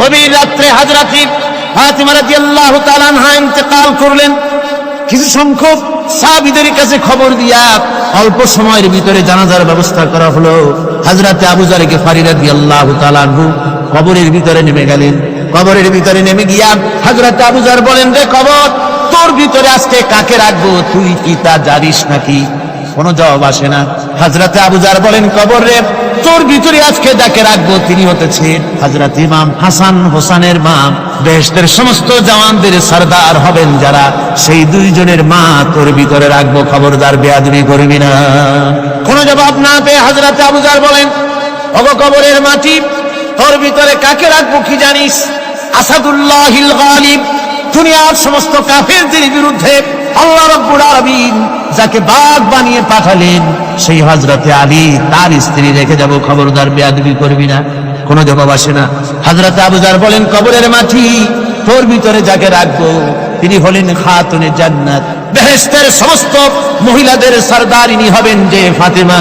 গভীর রাত্রে হাজরাতি ইন্তেকাল করলেন। কিছু সংখ্যক কাছে খবর দিয়া অল্প সময়ের ভিতরে জানাজার ব্যবস্থা করা হলো। হাজরাতে আবু জারকে ফারি রাদিয়াল্লাহু তাআলা আনহু কবরের ভিতরে নেমে গেলেন। কবরের ভিতরে নেমে গিয়া হাজরাতে আবু জার বলেন, রে কবর, তোর ভিতরে আজকে কাকে রাখব? তুই কি তা জানিস নাকি? কোনো জবাব আসে না। হাজরাতে আবুজার বলেন, কবর রে তোর ভিতরে আজকে যাকে রাখব তিনি হতেছে হাজরাত ইমাম হাসান হোসানের মা। বেহেশতের সমস্ত জওয়ানদের সর্দার হবেন যারা। সেই দুইজনের মা তোর ভিতরে রাখব, খবরদার বেয়াদবি করবি না। কোনো জবাব না পেয়ে হাজরাতে আবুজার বলেন অব কবরের মাটি, তোর ভিতরে কাকে রাখব কি জানিস? আসাদুল্লাহিল গালিব দুনিয়ার সমস্ত কাফেরদের বিরুদ্ধে আল্লাহ রব্বুল আলামিন যাকে বাঘ বানিয়ে পাঠালেন, সেই হযরতে আলী তার স্ত্রী রেখে যাব। খবরদার বেয়াদবি করবি না, কোনো জবাব আসে না। হযরতে আবুজার বলেন, কবরের মাটি তোর ভিতরে যাকে রাখব? তিনি হলেন খাতুনে জান্নাত। বেহেশতের সমস্ত মহিলাদের সর্দারিনী হবেন যে ফাতেমা।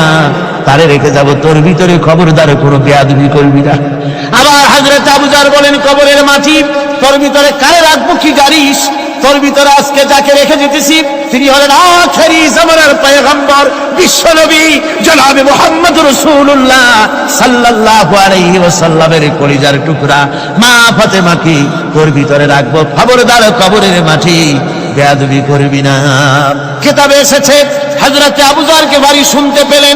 তারে রেখে যাব, তোর ভিতরে খবরদার কোনো বেয়াদবি করবি না। আবার হাজরত আবুজার বলেন, কবরের মাটি, তোর ভিতরে কারে রাখব কি জানিস তোর ভিতরে আজকে যাকে রেখে যেতেছি, তিনি হলেন আখেরি জামানার পয়গম্বর বিশ্বনবী জনাবে মোহাম্মদ রাসূলুল্লাহ সাল্লাল্লাহু আলাইহি ওয়াসাল্লামের কলিজার টুকরা। মা ফাতেমাকে তোর ভিতরে রাখব খবরদার কবরের মাটি, বেয়াদবি করবি না। কিতাবে এসেছে, হযরতে আবুজারকে বাড়ি শুনতে পেলেন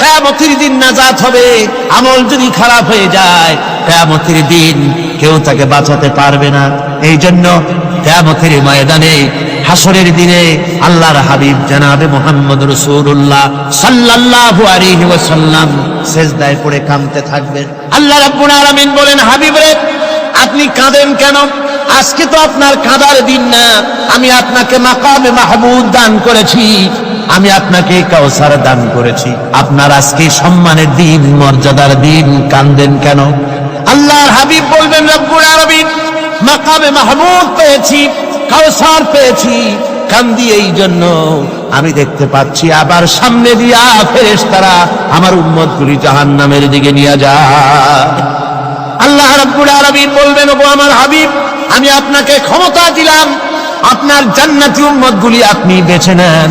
কেয়ামতের দিন নাজাত হবে, আমল যদি খারাপ হয়ে যায়, কেয়ামতের দিন কেউ তাকে বাঁচাতে পারবে না। এই জন্য কেয়ামতের ময়দানে হাসরের দিনে আল্লাহর হাবিব জানাবে মোহাম্মদ রসুল্লাহ সাল্লাল্লাহু আলাইহি ওয়াসাল্লাম সেজদায় পড়ে কামতে থাকবেন। আল্লাহ রাব্বুল আলামিন বলেন, হাবিব রে, আপনি কাঁদেন কেন? আজকে তো আপনার কাঁদার দিন না। আমি আপনাকে মাকামে মাহমুদ দান করেছি। আমি আপনাকে কাউসার দান করেছি। আপনার আজকে সম্মানের দিন, মর্যাদার দিন, কান্দেন কেন? আল্লাহর হাবিব বলবেন, রব্বুল আলামিন, মাকামে মাহমুদ পেয়েছি, কাউসার পেয়েছি, কান্দি এই জন্য। আমি দেখতে পাচ্ছি, আবার সামনে দিয়া ফেরেশতারা আমার উম্মত গুলি জাহান নামের দিকে নিয়ে যায়। আল্লাহ রাব্বুল আলামিন বলবেন, ওগো আমার হাবিব, আমি আপনাকে ক্ষমতা দিলাম। আপনার জান্নাতি উম্মতগুলি আপনি বেছে নেন।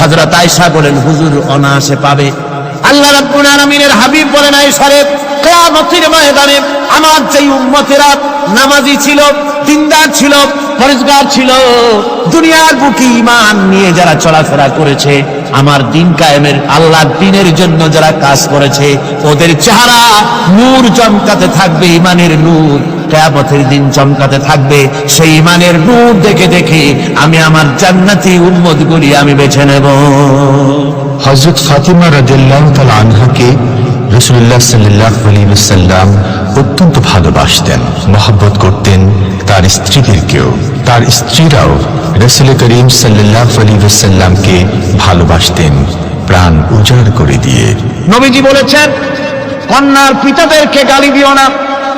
হযরত আয়েশা বলেন, হুজুর অনায়াসে পাবে। আল্লাহ রাব্বুল আলামিনের হাবিব বলেন আয়েশা রে কিয়ামতের ময়দানে আমার যেই উম্মতেরা নামাজি ছিল, দিনদার ছিল পরিষ্কার ছিল, দুনিয়ার বুকে ইমান নিয়ে যারা চলাফেরা করেছে, আমার দিন কায়েমের আল্লাহ দিনের জন্য যারা কাজ করেছে, ওদের চেহারা নূর চমকাতে থাকবে ইমানের নূর। কেয়ামতের দিন চমকাতে থাকবে। সেই ইমানের নূর দেখে দেখে আমি আমার জান্নাতি উম্মত গুলি আমি বেছে নেব। হজরত ফাতিমা রাদিয়াল্লাহু তাআলা আনহাকে রাসূলুল্লাহ সাল্লাল্লাহু আলাইহি ওয়াসাল্লাম অত্যন্ত ভালোবাসতেন মহব্বত করতেন তার স্ত্রীদেরকেও। তার স্ত্রীরাও রাসূল করিম সাল্লাল্লাহু আলাইহি ওয়াসাল্লামকে ভালোবাসতেন প্রাণ উজাড় করে দিয়ে। নবীজি বলেছেন কন্যার পিতাদেরকে গালি দিও না।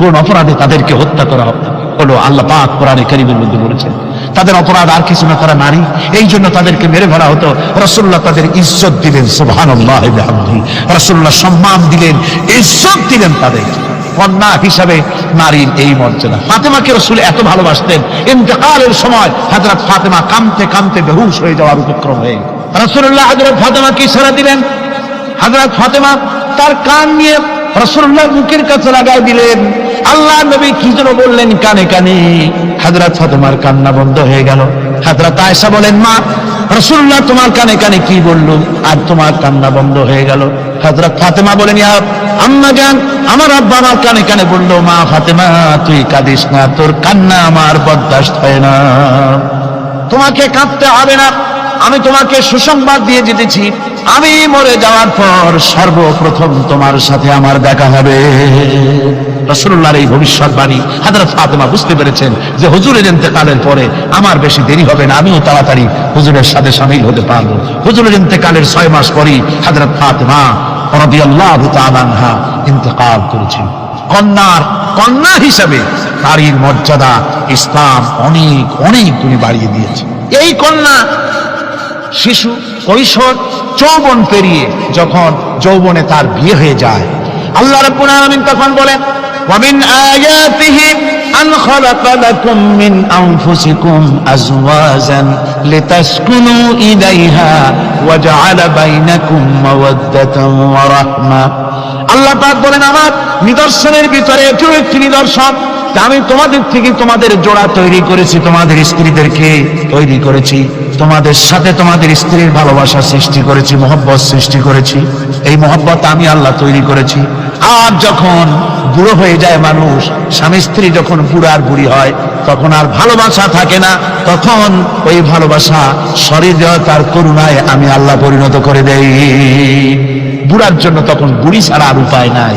কোন অপরাধে তাদেরকে হত্যা করা হলো, আল্লাহ পাক কোরআনে কারিমের মধ্যে বলেছেন। তাদের অপরাধ আর কিছু না তারা নারী, এই জন্য তাদেরকে মেরে ফেলা হতো। রসুল্লাহ তাদের ইজ্জত দিলেন, সুবহানাল্লাহ রসুল্লাহ সম্মান দিলেন, ইজ্জত দিলেন তাদের। কন্যা হিসাবে নারীর এই মর্যাদা। ফাতেমাকে রসুল এত ভালোবাসতেন। ইন্তেকালের সময় হাজরত ফাতেমা কামতে কামতে বেহুশ হয়ে যাওয়ার উপক্রম হয়ে রসুল্লাহ হাজরত ফাতেমাকে ইশারা দিলেন। হাজরত ফাতেমা তার কান নিয়ে রসুল্লাহ মুখের কাছে লাগাই দিলেন। আল্লাহ নবী কি যেন বললেন কানে কানে। হাজরত ফাতেমার কান্না বন্ধ হয়ে গেল। হাজরত আয়েশা বলেন, মা রসুল্লাহ তোমার কানে কানে কি বলল? আর তোমার কান্না বন্ধ হয়ে গেল। হাজরত ফাতেমা বলেন আম্মা জান, আমার আব্বা আমার কানে কানে বলল, মা ফাতেমা, তুই কাঁদিস না, তোর কান্না আমার বরদাস্ত হয় না। তোমাকে কাঁদতে হবে না। আমি তোমাকে সুসংবাদ দিয়ে যেতেছি আমি মরে যাওয়ার পর সর্বপ্রথম তোমার সাথে আমার দেখা হবে। রসুল্লাহর এই ভবিষ্যৎবাণী হাজরত ফাতেমা বুঝতে পেরেছেন যে হুজুরের ইন্তেকালের পরে আমার বেশি দেরি হবে না, আমিও তাড়াতাড়ি হুজুরের সাথে সামিল হতে পারব। হুজুরের ইন্তেকালের ছয় মাস পরই হাজরত ফাতেমা আনহা ইন্তেকাল করেছেন। কন্যার কন্যা হিসাবে নারীর মর্যাদা ইসলাম অনেক অনেক গুণে বাড়িয়ে দিয়েছে। এই কন্যা শিশু কৈশোর চৌবন পেরিয়ে যখন যৌবনে তার বিয়ে হয়ে যায়। আল্লাহ রব্বুল আলামিন তখন বলেন আয়াতিহি আন খালাকা লাকুম মিন আনফুসিকুম আজওয়াজান লিতাসকুনু ইলাইহা ওয়া জাআলা বাইনাকুম মাওয়াদ্দাতান ওয়া রাহমা। আল্লাহ পাক বলেন, আমার নিদর্শনের ভিতরে এটিও একটি নিদর্শন আমি তোমাদের থেকে তোমাদের জোড়া তৈরি করেছি, তোমাদের স্ত্রীদেরকে তৈরি করেছি, তোমাদের সাথে তোমাদের স্ত্রীর ভালোবাসা সৃষ্টি করেছি, মহব্বত সৃষ্টি করেছি, এই মহব্বত আমি আল্লাহ তৈরি করেছি। আর যখন বুড়ো হয়ে যায় মানুষ, স্বামী স্ত্রী যখন বুড়ার বুড়ি হয়, তখন আর ভালোবাসা থাকে না, তখন ওই ভালোবাসা শরীর তার করুণায় আমি আল্লাহ পরিণত করে দেই। বুড়ার জন্য তখন বুড়ি ছাড়া আর উপায় নাই।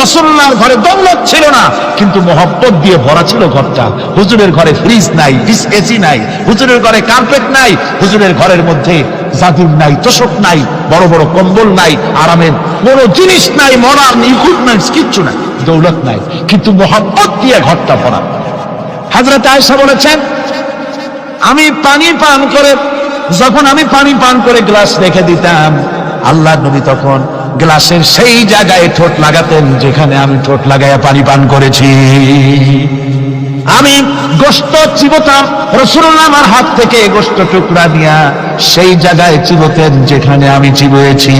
রসুল্লাহর ঘরে দৌলত ছিল না, কিন্তু মহব্বত দিয়ে ভরা ছিল ঘরটা। হুজুরের ঘরে ফ্রিজ নাই এসি নাই, হুজুরের ঘরে কার্পেট নাই, হুজুরের ঘরের মধ্যে জাদুর নাই, তোষক নাই, বড় বড় কম্বল নাই, আরামের কোনো জিনিস নাই মডার্ন ইকুইপমেন্টস কিচ্ছু নাই, দৌলত নাই, কিন্তু মহব্বত দিয়ে ঘরটা ভরা। হাজরত আয়েশা বলেছেন, আমি পানি পান করে, যখন আমি পানি পান করে গ্লাস রেখে দিতাম আল্লাহ নবী তখন গ্লাসের সেই জায়গায় ঠোঁট লাগাতেন যেখানে আমি ঠোঁট লাগাইয়া পানি পান করেছি। আমি গোস্ত চিবতাম রসুল্লাহ আমার হাত থেকে গোস্ত টুকরা দিয়া সেই জায়গায় চিবতেন যেখানে আমি চিবয়েছি।